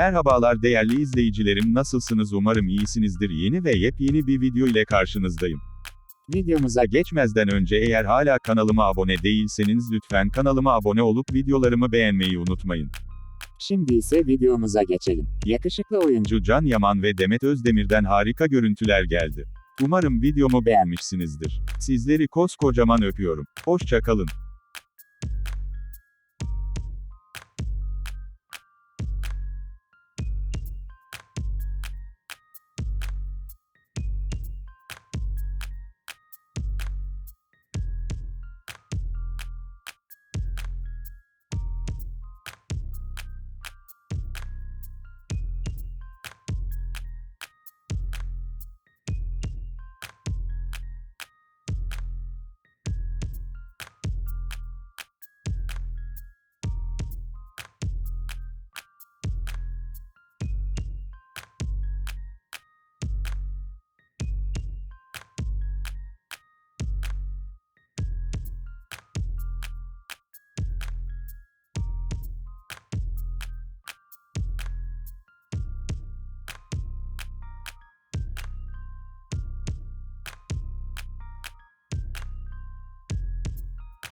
Merhabalar değerli izleyicilerim nasılsınız umarım iyisinizdir yeni ve yepyeni bir video ile karşınızdayım. Videomuza geçmezden önce eğer hala kanalıma abone değilseniz lütfen kanalıma abone olup videolarımı beğenmeyi unutmayın. Şimdi ise videomuza geçelim. Yakışıklı oyuncu Can Yaman ve Demet Özdemir'den harika görüntüler geldi. Umarım videomu beğenmişsinizdir. Sizleri koskocaman öpüyorum. Hoşça kalın.